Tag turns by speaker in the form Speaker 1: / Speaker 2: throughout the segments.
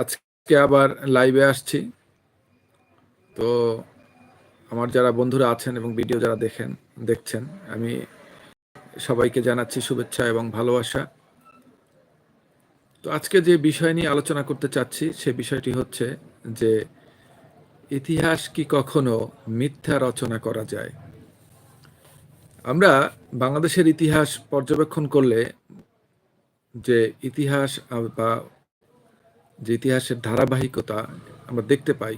Speaker 1: আজকে আবার লাইভে আসছি। তো আমার যারা বন্ধুরা আছেন এবং ভিডিও যারা দেখেন, দেখছেন, আমি সবাইকে জানাচ্ছি শুভেচ্ছা এবং ভালোবাসা। তো আজকে যে বিষয় নিয়ে আলোচনা করতে চাচ্ছি, সে বিষয়টি হচ্ছে যে ইতিহাস কি কখনো মিথ্যা রচনা করা যায়? আমরা বাংলাদেশের ইতিহাস পর্যবেক্ষণ করলে যে ইতিহাস বা যে ইতিহাসের ধারাবাহিকতা আমরা দেখতে পাই,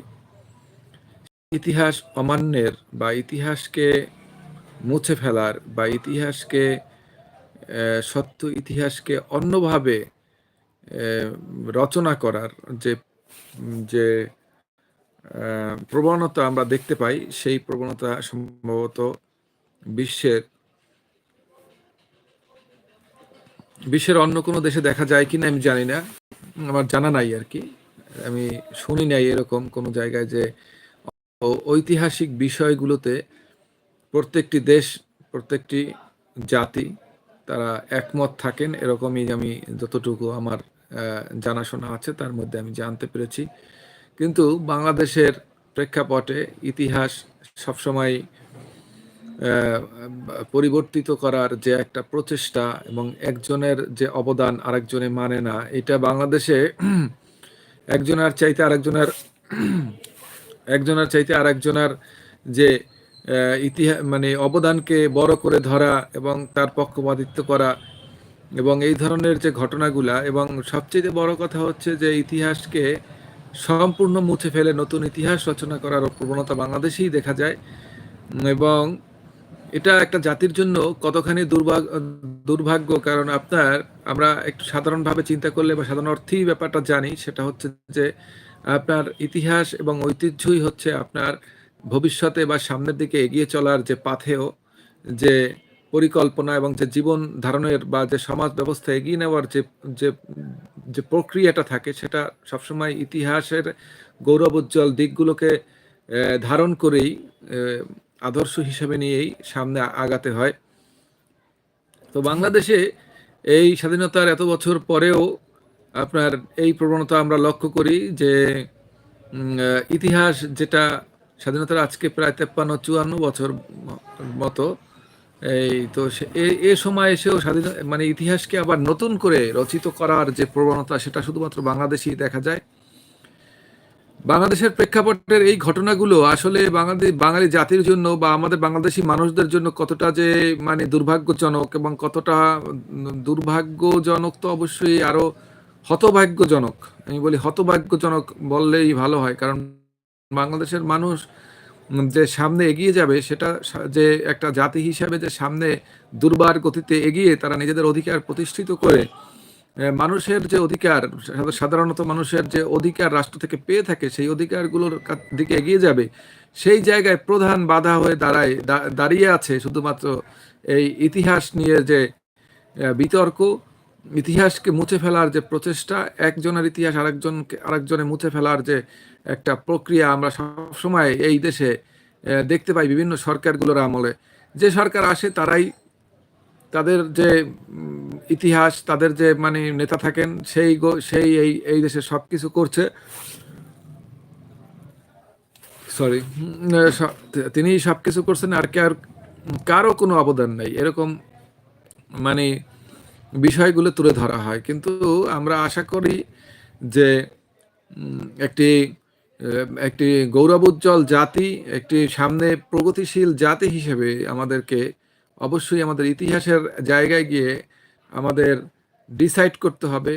Speaker 1: ইতিহাস অমান্যের বা ইতিহাসকে মুছে ফেলার বা ইতিহাসকে সত্য ইতিহাসকে অন্যভাবে রচনা করার যে যে প্রবণতা আমরা দেখতে পাই, সেই প্রবণতা সম্ভবত বিশ্বের বিশ্বের অন্য কোনো দেশে দেখা যায় কিনা আমি জানি না। আমার জানা নাই আর কি। আমি শুনি নাই এরকম কোনো জায়গায় যে ঐতিহাসিক বিষয়গুলোতে প্রত্যেকটি দেশ, প্রত্যেকটি জাতি তারা একমত থাকেন, এরকমই আমি যতটুকু আমার জানাশোনা আছে তার মধ্যে আমি জানতে পেরেছি। কিন্তু বাংলাদেশের প্রেক্ষাপটে ইতিহাস সবসময় পরিবর্তিত করার যে একটা প্রচেষ্টা এবং একজনের যে অবদান আরেকজনে মানে না, এটা বাংলাদেশে একজনের চাইতে আরেকজনের, একজনের চাইতে আরেকজনের যে ইতিহাস মানে অবদানকে বড় করে ধরা এবং তার পক্ষপাতিত্ব করা এবং এই ধরনের যে ঘটনাগুলা এবং সবচেয়ে বড় কথা হচ্ছে যে ইতিহাসকে সম্পূর্ণ মুছে ফেলে নতুন ইতিহাস রচনা করার প্রবণতা বাংলাদেশেই দেখা যায় এবং এটা একটা জাতির জন্য কতখানি দুর্ভাগ্য? কারণ আপনার, আমরা একটু সাধারণভাবে চিন্তা করলে বা সাধারণ অর্থেই ব্যাপারটা জানি, সেটা হচ্ছে যে আপনার ইতিহাস এবং ঐতিহ্যই হচ্ছে আপনার ভবিষ্যতে বা সামনের দিকে এগিয়ে চলার যে পাথেও যে পরিকল্পনা এবং যে জীবন ধারণের বা যে সমাজ ব্যবস্থা এগিয়ে নেওয়ার যে যে প্রক্রিয়াটা থাকে, সেটা সবসময় ইতিহাসের গৌরব উজ্জ্বল দিকগুলোকে ধারণ করেই আদর্শ হিসেবে নিয়েই সামনে আগাতে হয়। তো বাংলাদেশে এই স্বাধীনতার এত বছর পরেও আপনার এই প্রবণতা আমরা লক্ষ্য করি যে ইতিহাস যেটা স্বাধীনতার আজকে প্রায় তেপ্পান্ন, চুয়ান্ন বছর মতো, এই তো এ সময় এসেও স্বাধীন মানে ইতিহাসকে আবার নতুন করে রচিত করার যে প্রবণতা সেটা শুধুমাত্র বাংলাদেশেই দেখা যায়। বাংলাদেশের প্রেক্ষাপটের এই ঘটনাগুলো আসলে বাঙালি বাঙালি জাতির জন্য বা আমাদের বাংলাদেশি মানুষদের জন্য কতটা যে মানে দুর্ভাগ্যজনক এবং কতটা দুর্ভাগ্যজনক তো অবশ্যই আরও হতভাগ্যজনক। আমি বলি হতভাগ্যজনক বললেই ভালো হয়, কারণ বাংলাদেশের মানুষ যে সামনে এগিয়ে যাবে সেটা যে একটা জাতি হিসাবে যে সামনে দুর্বার গতিতে এগিয়ে তারা নিজেদের অধিকার প্রতিষ্ঠিত করে মানুষের যে অধিকার সাধারণত মানুষের যে অধিকার রাষ্ট্র থেকে পেয়ে থাকে, সেই অধিকারগুলোর দিকে এগিয়ে যাবে, সেই জায়গায় প্রধান বাধা হয়ে দাঁড়ায় দাঁড়িয়ে আছে শুধুমাত্র এই ইতিহাস নিয়ে যে বিতর্ক, ইতিহাসকে মুছে ফেলার যে প্রচেষ্টা, একজনের ইতিহাস আরেকজনকে, আরেকজনে মুছে ফেলার যে একটা প্রক্রিয়া আমরা সবসময় এই দেশে দেখতে পাই বিভিন্ন সরকারগুলোর আমলে। যে সরকার আসে তারাই তাদের যে ইতিহাস, তাদের যে মানে নেতা থাকেন, সেই সেই এই এই দেশে সব কিছু করছে সরি তিনি সব কিছু করছেন, আর কে, আর কারও কোনো অবদান নাই। এরকম মানে বিষয়গুলো তুলে ধরা হয়। কিন্তু আমরা আশা করি যে একটি একটি গৌরবোজ্জ্বল জাতি, একটি সামনে প্রগতিশীল জাতি হিসেবে আমাদেরকে অবশ্যই আমাদের ইতিহাসের জায়গায় গিয়ে আমাদের ডিসাইড করতে হবে।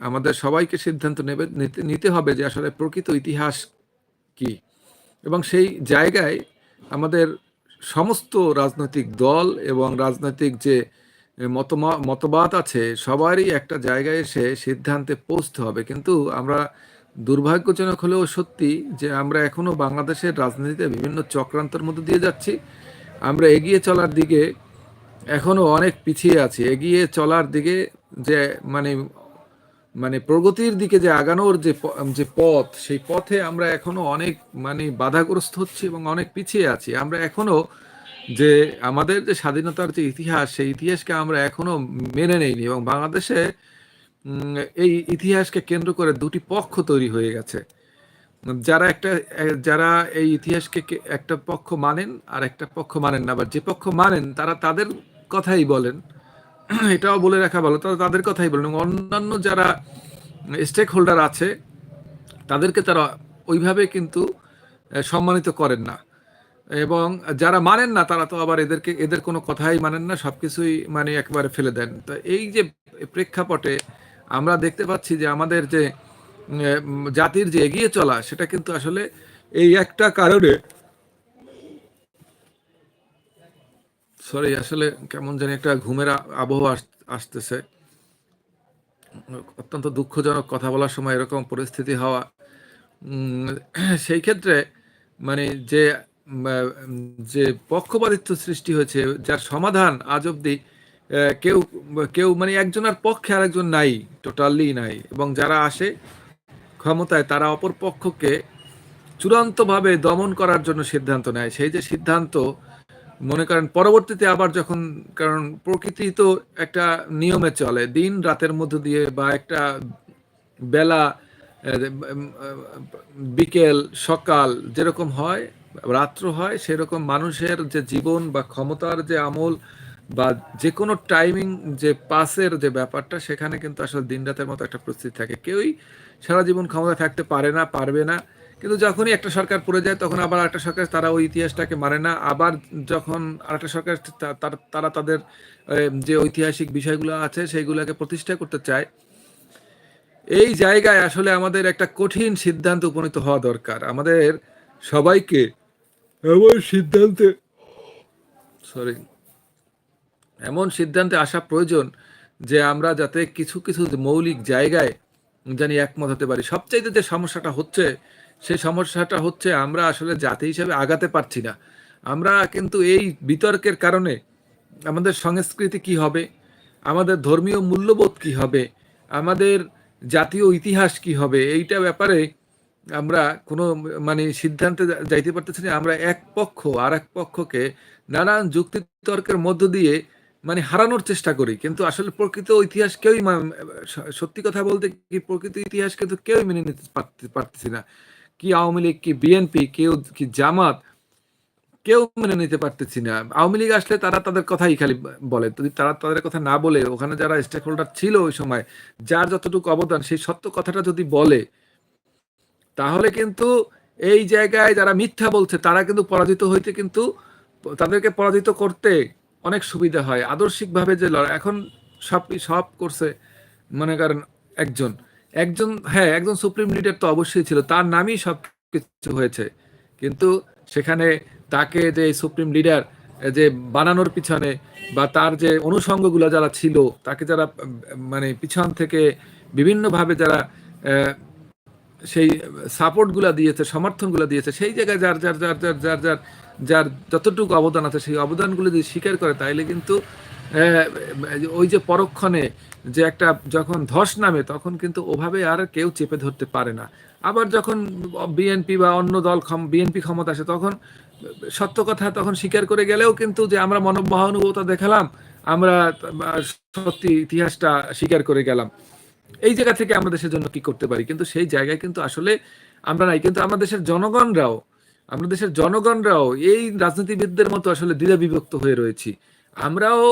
Speaker 1: আমাদের সবাইকে সিদ্ধান্ত নেবে, নিতে হবে যে আসলে প্রকৃত ইতিহাস কি। এবং সেই জায়গায় আমাদের সমস্ত রাজনৈতিক দল এবং রাজনৈতিক যে মতবাদ আছে, সবারই একটা জায়গায় এসে সিদ্ধান্তে পৌঁছতে হবে। কিন্তু আমরা দুর্ভাগ্যজনক হলেও সত্যি যে আমরা এখনও বাংলাদেশের রাজনীতিতে বিভিন্ন চক্রান্তের মধ্যে দিয়ে যাচ্ছি। আমরা এগিয়ে চলার দিকে এখনও অনেক পিছিয়ে আছি। এগিয়ে চলার দিকে যে মানে মানে প্রগতির দিকে যে আগানোর যে যে পথ, সেই পথে আমরা এখনও অনেক মানে বাধাগ্রস্ত হচ্ছি এবং অনেক পিছিয়ে আছি। আমরা এখনও যে, আমাদের যে স্বাধীনতার যে ইতিহাস, সেই ইতিহাসকে আমরা এখনও মেনে নেইনি এবং বাংলাদেশে এই ইতিহাসকে কেন্দ্র করে দুটি পক্ষ তৈরি হয়ে গেছে। যারা একটা যারা এই ইতিহাসকে একটা পক্ষ মানেন আর একটা পক্ষ মানেন না আবার যে পক্ষ মানেন তারা তাদের কথাই বলেন। এটাও বলে রাখা ভালো, তারা তাদের কথাই বলেন অন্যান্য যারা স্টেক হোল্ডার আছে, তাদেরকে তারা ওইভাবে কিন্তু সম্মানিত করেন না। এবং যারা মানেন না, তারা তো আবার এদেরকে, এদের কোনো কথাই মানেন না সব কিছুই মানে একবারে ফেলে দেন। তো এই যে প্রেক্ষাপটে আমরা দেখতে পাচ্ছি যে আমাদের যে জাতির যে এগিয়ে চলা, সেটা কিন্তু আসলে এই একটা কারণে সরি, আসলে কেমন জানি একটা ঘুমের আবহাওয়া আসতেছে। অত্যন্ত দুঃখজনক কথা বলার সময় এরকম পরিস্থিতি হওয়া সেই ক্ষেত্রে মানে যে যে পক্ষপাতিত্ব সৃষ্টি হয়েছে, যার সমাধান আজ অব্দি কেউ কেউ মানে একজনের পক্ষে আরেকজন নাই, টোটালি নাই। এবং যারা আসে ক্ষমতায় তারা অপর পক্ষকে চূড়ান্তভাবে দমন করার জন্য সিদ্ধান্ত নেয়। সেই যে সিদ্ধান্ত, মনে করেন পরবর্তীতে আবার যখন, কারণ প্রকৃতি তো একটা নিয়মে চলে, দিন রাতের মধ্য দিয়ে বা একটা বেলা বিকেল, সকাল যেরকম হয়, রাত্র হয়, সেরকম মানুষের যে জীবন বা ক্ষমতার যে আমল বা যে কোনো টাইমিং যে পাসের যে ব্যাপারটা, সেখানে কিন্তু আসলে দিন রাতের মতো একটা পরিস্থিতি থাকে। কেউই সারা জীবন ক্ষমতা থাকতে পারে না, পারবে না। কিন্তু যখনই একটা সরকার পড়ে যায়, তখন আবার একটা সরকার, তারা ওই ইতিহাসটাকে মানে না। আবার যখন আরেকটা সরকার তারা তাদের যে ঐতিহাসিক বিষয়গুলো আছে, সেইগুলোকে প্রতিষ্ঠা করতে চায়, এই জায়গায় আসলে আমাদের একটা কঠিন সিদ্ধান্ত উপনীত হওয়া দরকার। আমাদের সবাইকে এমন সিদ্ধান্তে সরি এমন সিদ্ধান্তে আসা প্রয়োজন যে আমরা যাতে কিছু কিছু মৌলিক জায়গায় জানি একমত হতে পারি। সবচাইতে যে সমস্যাটা হচ্ছে, সেই সমস্যাটা হচ্ছে আমরা আসলে জাতি হিসেবে আগাতে পারছি না। আমরা কিন্তু এই বিতর্কের কারণে আমাদের সংস্কৃতি কি হবে, আমাদের ধর্মীয় মূল্যবোধ কি হবে, আমাদের জাতীয় ইতিহাস কি হবে, এইটা ব্যাপারে আমরা কোনো মানে সিদ্ধান্তে যাইতে পারতেছি না। আমরা এক পক্ষ আর এক পক্ষকে নানান যুক্তি তর্কের মধ্য দিয়ে মানে হারানোর চেষ্টা করি, কিন্তু আসলে প্রকৃত ইতিহাস কেউই সত্যি কথা বলতে কি প্রকৃত ইতিহাস কিন্তু কেউই মেনে নিতে পারতে- পারতেছি না। কি আওয়ামী লীগ, কি বিএনপি, কেউ, কি জামাত, কেউ মেনে নিতে পারতেছি না। আওয়ামী লীগ আসলে তারা তাদের কথাই খালি বলে। যদি তারা তাদের কথা না বলে, ওখানে যারা স্টেক হোল্ডার ছিল ওই সময়, যার যতটুকু অবদান, সেই সত্য কথাটা যদি বলে, তাহলে কিন্তু এই জায়গায় যারা মিথ্যা বলছে, তারা কিন্তু পরাজিত হইতে কিন্তু, তাদেরকে পরাজিত করতে অনেক সুবিধা হয়। আদর্শিকভাবে যে লড়াই, এখন সব সব করছে, মনে করেন, একজন। একজন হ্যাঁ একজন সুপ্রিম লিডার তো অবশ্যই ছিল, তার নামই সব কিছু হয়েছে। কিন্তু সেখানে তাকে যে সুপ্রিম লিডার, যে বানানোর পিছনে বা তার যে অনুষঙ্গগুলো যারা ছিল, তাকে যারা মানে পিছন থেকে বিভিন্নভাবে যারা সেই সাপোর্টগুলো দিয়েছে, সমর্থনগুলো দিয়েছে, সেই জায়গায় যার যার যার যার যার যার যার যতটুকু অবদান আছে, সেই অবদানগুলো যদি স্বীকার করে, তাইলে কিন্তু ওই যে পরক্ষণে যে একটা যখন ধস নামে, তখন কিন্তু ওভাবে আর কেউ চেপে ধরতে পারে না। আবার যখন বিএনপি বা অন্য দল বিএনপি ক্ষমতা আসে, তখন সত্য কথা তখন স্বীকার করে গেলেও কিন্তু যে আমরা মনোমহানুভূতা দেখালাম, আমরা সত্যি ইতিহাসটা স্বীকার করে গেলাম। এই জায়গা থেকে আমরা দেশের জন্য কি করতে পারি? কিন্তু সেই জায়গায় কিন্তু আসলে আমরা নাই। কিন্তু আমাদের দেশের জনগণরাও আমরা দেশের জনগণরাও এই রাজনীতিবিদদের মতো আসলে দ্বিধা বিভক্ত হয়ে রয়েছি। আমরাও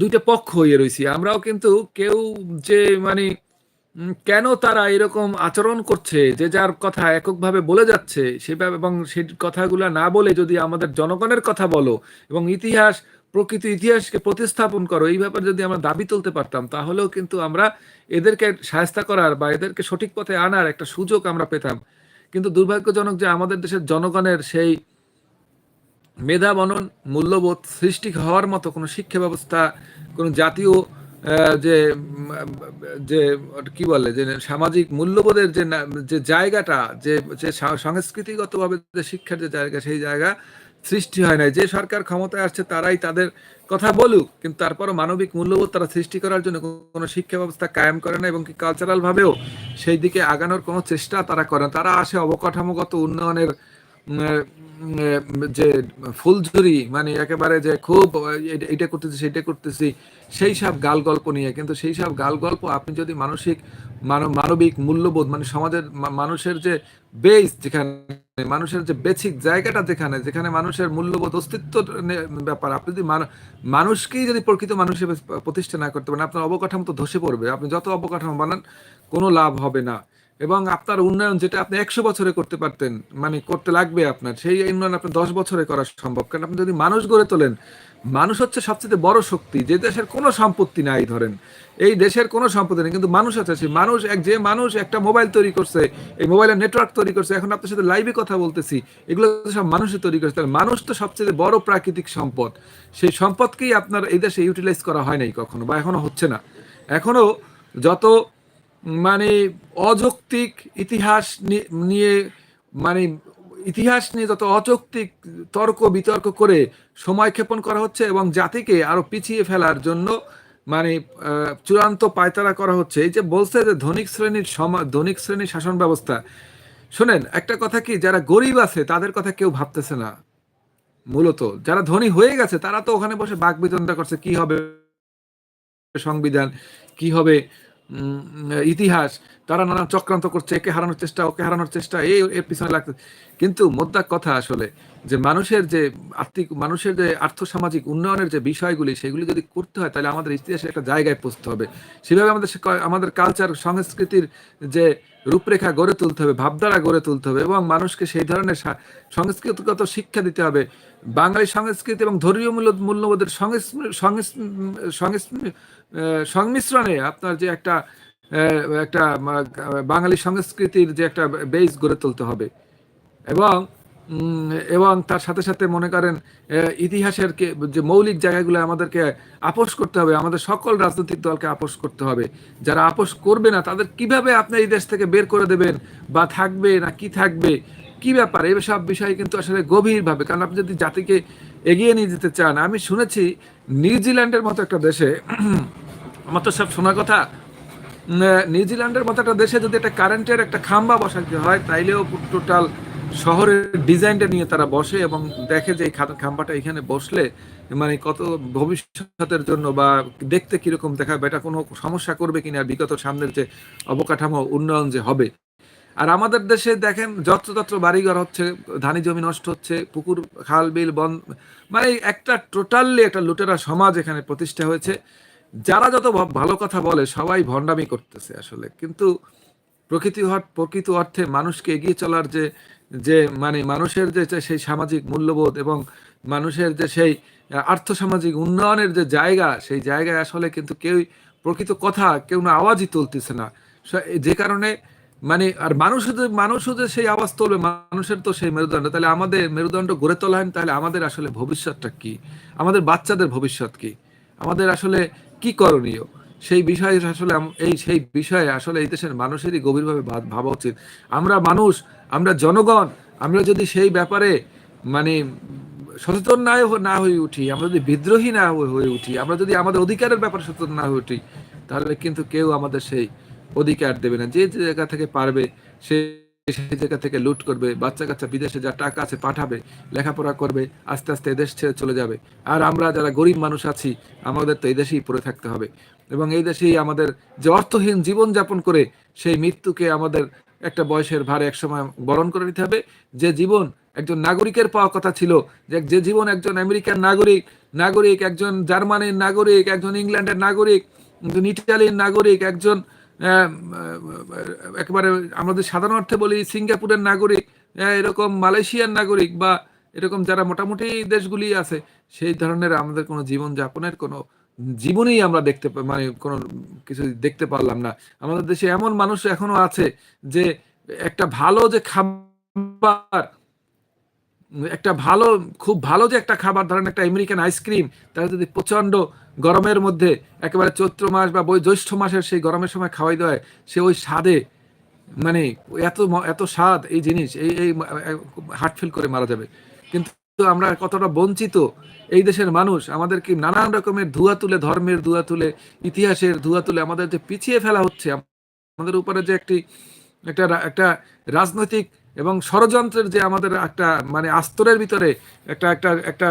Speaker 1: দুইটা পক্ষ হয়ে রয়েছি। আমরাও কিন্তু কেউ যে মানে কেন তারা এরকম আচরণ করছে, যে যার কথা এককভাবে বলে যাচ্ছে সেভাবে এবং সেই কথাগুলো না বলে যদি আমাদের জনগণের কথা বলো, এবং ইতিহাস, প্রকৃত ইতিহাসকে প্রতিস্থাপন করো, এই ব্যাপারে যদি আমরা দাবি তুলতে পারতাম, তাহলেও কিন্তু আমরা এদেরকে সাহায্য করার বা এদেরকে সঠিক পথে আনার একটা সুযোগ আমরা পেতাম। কিন্তু দুর্ভাগ্যজনক যে আমাদের দেশের জনগণের সেই মেধা বনন, মূল্যবোধ সৃষ্টি হওয়ার মতো কোনো শিক্ষা ব্যবস্থা, কোনো জাতীয় যে যে, কি বলে, যে সামাজিক মূল্যবোধের যে যে জায়গাটা, যে সংস্কৃতিগতভাবে যে শিক্ষার যে জায়গা, সেই জায়গা সৃষ্টি হয় না যে সরকার ক্ষমতায় আসছে, তারাই তাদের কথা বলুক, কিন্তু তারপরও মানবিক মূল্যবোধ তারা সৃষ্টি করার জন্য কোনো শিক্ষা ব্যবস্থা কায়েম করে না এবং কি কালচারাল ভাবেও সেই দিকে আগানোর কোনো চেষ্টা তারা করে তারা আসে অবকাঠামোগত উন্নয়নের যে ফুলঝুরি মানে একেবারে যে খুব এটা- করতেছি সেটা করতেছি, সেই সব গাল গল্প নিয়ে। কিন্তু সেই সব গাল গল্প আপনি যদি মানসিক মানবিক মূল্যবোধ মানে সমাজের মানুষের যে বেস যেখানে, মানুষের যে বেসিক জায়গাটা যেখানে যেখানে মানুষের মূল্যবোধ, অস্তিত্ব ব্যাপার। আপনি যদি মানুষকেই যদি প্রকৃত মানুষ হিসেবে প্রতিষ্ঠা না করতে পারেন, আপনার অবকাঠামো তো ধসে পড়বে। আপনি যত অবকাঠামো বানান, কোনো লাভ হবে না। এবং আপনার উন্নয়ন যেটা আপনি একশো বছরে করতে পারতেন মানে করতে লাগবে আপনার, সেই উন্নয়ন আপনি দশ বছরে করা সম্ভব। কারণ আপনি যদি মানুষ গড়ে তোলেন, মানুষ হচ্ছে সবচেয়ে বড় শক্তি, যে দেশের কোনো সম্পত্তি নাই ধরেন। এই দেশের কোনো সম্পত্তি নেই, কিন্তু মানুষ আছে, সেই মানুষ এক, যে মানুষ একটা মোবাইল তৈরি করছে, এই মোবাইলের নেটওয়ার্ক তৈরি করছে, এখন আপনার সাথে লাইভে কথা বলতেছি, এগুলো সব মানুষই তৈরি করছে। তাহলে মানুষ তো সবচেয়ে বড় প্রাকৃতিক সম্পদ, সেই সম্পদকেই আপনার এই দেশে ইউটিলাইজ করা হয় নাই কখনো, বা এখনও হচ্ছে না। এখনও যত মানে অযৌক্তিক ইতিহাস নিয়ে মানে ইতিহাস নিয়ে যত অযৌক্তিক তর্ক বিতর্ক করে সময় ক্ষেপণ করা হচ্ছে এবং জাতিকে আরও পিছিয়ে ফেলার জন্য মানে চূড়ান্ত পায়তারা করা হচ্ছে। এই যে বলছে যে ধনিক শ্রেণির সমা, ধনিক শ্রেণির শাসন ব্যবস্থা। শোনেন, একটা কথা কি, যারা গরিব আছে তাদের কথা কেউ ভাবতেছে না, মূলত। যারা ধনী হয়ে গেছে তারা তো ওখানে বসে বাক বিতণ্ডা করছে, কি হবে সংবিধান, কি হবে ইতিহাস, তারা নানা চক্রান্ত করছে, একে হারানোর চেষ্টা, ওকে হারানোর চেষ্টা, এই, এর পিছনে লাগতে। কিন্তু মোদ্দা কথা আসলে যে মানুষের যে আর্থিক, মানুষের যে আর্থসামাজিক উন্নয়নের যে বিষয়গুলি, সেগুলি যদি করতে হয়, তাহলে আমাদের ইতিহাসে একটা জায়গায় পৌঁছতে হবে। সেভাবে আমাদের আমাদের কালচার সংস্কৃতির যে রূপরেখা গড়ে তুলতে হবে, ভাবধারা গড়ে তুলতে হবে এবং মানুষকে সেই ধরনের সংস্কৃতিগত শিক্ষা দিতে হবে। বাঙালি সংস্কৃতি এবং ধর্মীয় মূল্য, মূল্যবোধের সংমিশ্রণে আপনার যে একটা একটা বাঙালি সংস্কৃতির যে একটা বেস গড়ে তুলতে হবে। এবং এবং তার সাথে সাথে মনে করেন ইতিহাসের যে মৌলিক জায়গাগুলো আমাদেরকে আপোষ করতে হবে, আমাদের সকল রাজনৈতিক দলকে আপোষ করতে হবে। যারা আপোষ করবে না, তাদের কীভাবে আপনি এই দেশ থেকে বের করে দেবেন, বা থাকবে না কি থাকবে, কি ব্যাপার এই সব বিষয়ে কিন্তু আসলে গভীরভাবে, কারণ আপনি যদি জাতিকে এগিয়ে নিয়ে যেতে চান, আমি শুনেছি নিউজিল্যান্ডের মতো একটা দেশে আমার তো সব শোনা কথা। নিউজিল্যান্ডের মতো একটা দেশে যদি একটা কারেন্টের একটা খাম্বা বসাতে হয়, তাইলেও টোটাল শহরের ডিজাইনটা নিয়ে তারা বসে এবং দেখে যে এই খাম্বাটা এখানে বসলে মানে কত ভবিষ্যতের জন্য বা দেখতে কীরকম দেখাবে, এটা কোনো সমস্যা করবে কিনা, বিগত সামনের যে অবকাঠামো উন্নয়ন যে হবে। আর আমাদের দেশে দেখেন, যত্রতত্র বাড়িঘর হচ্ছে, ধানি জমি নষ্ট হচ্ছে, পুকুর, খাল, বিল, বন মানে একটা টোটালি একটা লুটেরা সমাজ এখানে প্রতিষ্ঠা হয়েছে। যারা যত ভালো কথা বলে, সবাই ভণ্ডামি করতেছে আসলে। কিন্তু প্রকৃতি প্রকৃত অর্থে মানুষকে এগিয়ে চলার যে যে মানে মানুষের যে সেই সামাজিক মূল্যবোধ এবং মানুষের যে সেই আর্থসামাজিক উন্নয়নের যে জায়গা, সেই জায়গায় আসলে কিন্তু কেউ প্রকৃত কথা, কেউ না আওয়াজই তুলতেছে না। যে কারণে মানে আর মানুষ যে, মানুষও যে সেই আওয়াজ তুলবে, মানুষের তো সেই মেরুদণ্ড। তাহলে আমাদের মেরুদণ্ড গড়ে তোলা হয়, তাহলে আমাদের আসলে ভবিষ্যৎটা কি? আমাদের বাচ্চাদের ভবিষ্যৎ কি? আমাদের আসলে কি করণীয়? সেই বিষয়ে আসলে এই সেই বিষয়ে আসলে এই দেশের মানুষেরই গভীরভাবে ভাবা উচিত। আমরা মানুষ, আমরা জনগণ, আমরা যদি সেই ব্যাপারে মানে সচেতন না না হয়ে উঠি, আমরা যদি বিদ্রোহী না হয়ে উঠি, আমরা যদি আমাদের অধিকারের ব্যাপারে সচেতন না হয়ে উঠি, তাহলে কিন্তু কেউ আমাদের সেই অধিকার দেবে না। যে জায়গা থেকে পারবে, সে সেই জায়গা থেকে লুট করবে, বাচ্চা কাচ্চা বিদেশে যা টাকা আছে পাঠাবে, লেখাপড়া করবে, আস্তে আস্তে এদেশ ছেড়ে চলে যাবে। আর আমরা যারা গরিব মানুষ আছি, আমাদের তো এই দেশেই পড়ে থাকতে হবে। এবং এই দেশেই আমাদের যে অর্থহীন জীবন যাপন করে সেই মৃত্যুকে আমাদের একটা বয়সের ভারে একসময় বরণ করে নিতে হবে। যে জীবন একজন নাগরিকের পাওয়া কথা ছিল, যে যে জীবন একজন আমেরিকার নাগরিক নাগরিক একজন জার্মানির নাগরিক, একজন ইংল্যান্ডের নাগরিক, একজন ইটালির নাগরিক, একজন একেবারে আমাদের সাধারণ অর্থে বলি সিঙ্গাপুরের নাগরিক এরকম মালয়েশিয়ার নাগরিক বা এরকম যারা মোটামুটি দেশগুলি আছে, সেই ধরনের আমাদের কোনো জীবন যাপনের কোনো জীবনেই আমরা দেখতে মানে কোনো কিছু দেখতে পারলাম না। আমাদের দেশে এমন মানুষ এখনও আছে যে একটা ভালো যে খাবার একটা ভালো, খুব ভালো যে একটা খাবার, ধরেন একটা আমেরিকান আইসক্রিম তারা যদি প্রচণ্ড গরমের মধ্যে একেবারে চৈত্র মাস বা জ্যৈষ্ঠ মাসের সেই গরমের সময় খাওয়াই দেয় সে ওই স্বাদে মানে এত এত স্বাদ এই জিনিস, এই এই হার্ট ফিল করে মারা যাবে। কিন্তু আমরা কতটা বঞ্চিত, এই দেশের মানুষ আমাদেরকে নানান রকমের ধুয়া তুলে, ধর্মের ধুয়া তুলে, ইতিহাসের ধুয়া তুলে আমাদের যে পিছিয়ে ফেলা হচ্ছে, আমাদের উপরে যে একটি, একটা একটা রাজনৈতিক এবং ষড়যন্ত্রের যে আমাদের একটা মানে আস্তরের ভিতরে একটা একটা একটা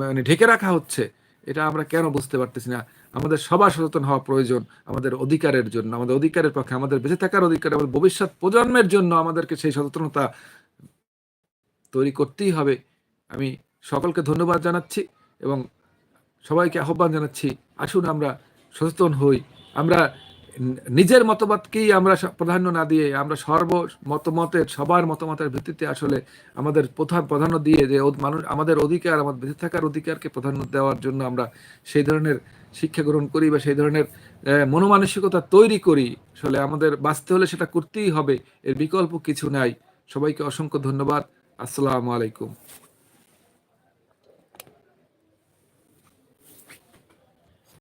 Speaker 1: মানে ঢেকে রাখা হচ্ছে, এটা আমরা কেন বুঝতে পারতেছি না? আমাদের সবার সচেতন হওয়া প্রয়োজন, আমাদের অধিকারের জন্য, আমাদের অধিকারের পক্ষে, আমাদের বেঁচে থাকার অধিকার, আমাদের ভবিষ্যৎ প্রজন্মের জন্য আমাদেরকে সেই সচেতনতা তৈরি করতেই হবে। আমি সকলকে ধন্যবাদ জানাচ্ছি এবং সবাইকে আহ্বান জানাচ্ছি, আসুন আমরা সচেতন হই। আমরা নিজের মতবাদকেই আমরা প্রাধান্য না দিয়ে আমরা সর্ব মতামতের, সবার মতামতের ভিত্তিতে আসলে আমাদের প্রধান প্রাধান্য দিয়ে যে মানুষ আমাদের অধিকার, আমাদের বেঁচে থাকার অধিকারকে প্রাধান্য দেওয়ার জন্য আমরা সেই ধরনের শিক্ষা গ্রহণ করি বা সেই ধরনের মনোমানসিকতা তৈরি করি। আসলে আমাদের বাঁচতে হলে সেটা করতেই হবে, এর বিকল্প কিছু নাই। সবাইকে অসংখ্য ধন্যবাদ। আসসালামু আলাইকুম।